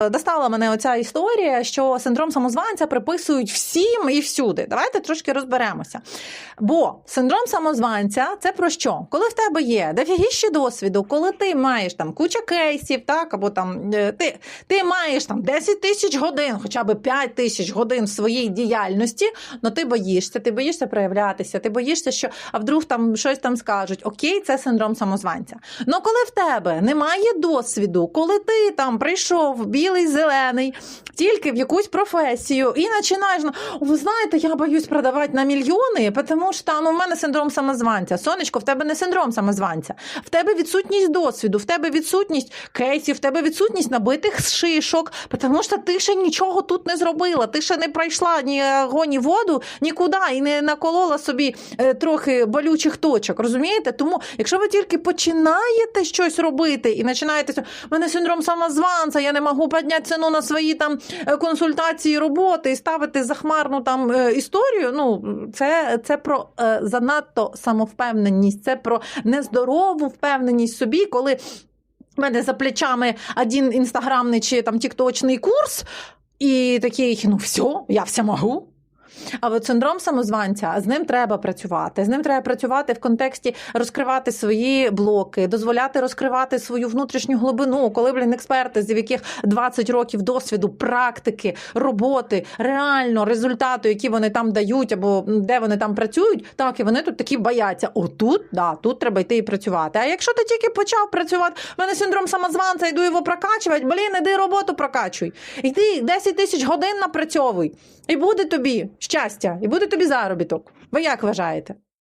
Достала мене оця історія, що синдром самозванця приписують всім і всюди. Давайте трошки розберемося. Бо синдром самозванця це про що? Коли в тебе є дофігіще досвіду, коли ти маєш там куча кейсів, так або там е, ти, ти маєш там 10 тисяч годин, хоча б 5 тисяч годин своїй діяльності, але ти боїшся, ти боїшся проявлятися, ти боїшся, що а вдруг там щось там скажуть. Окей, це синдром самозванця. Ну коли в тебе немає досвіду, коли ти там прийшов білий, зелений, тільки в якусь професію і починаєш, ну, ви знаєте, я боюсь продавати на мільйони, тому що там у мене синдром самозванця. Сонечко, в тебе не синдром самозванця, в тебе відсутність досвіду, в тебе відсутність кейсів, в тебе відсутність набитих шишок, тому що ти ще нічого тут не зробила. Ти ще не пройшла ні огонь, ні воду, нікуди і не наколола собі е, трохи болючих точок. Розумієте? Тому, якщо ви тільки починаєте щось робити і починаєте у мене синдром самозванця, я не можу підняти ціну на свої там е, консультації роботи і ставити захмарну там е, історію. Ну це, це про е, занадто самовпевненість, це про нездорову впевненість собі, коли. в мене за плечами один інстаграмний чи там тікточний курс, і такий, ну все, я все можу. А от синдром самозванця з ним треба працювати. З ним треба працювати в контексті розкривати свої блоки, дозволяти розкривати свою внутрішню глибину, коли блін експерти, з яких 20 років досвіду, практики, роботи, реально результати, які вони там дають, або де вони там працюють, так і вони тут такі бояться. Отут, да, тут треба йти і працювати. А якщо ти тільки почав працювати, в мене синдром самозванця, йду його прокачувати, блін, іди роботу прокачуй. Йди 10 тисяч годин напрацьовуй. І буде тобі щастя, і буде тобі заробіток. Ви як вважаєте?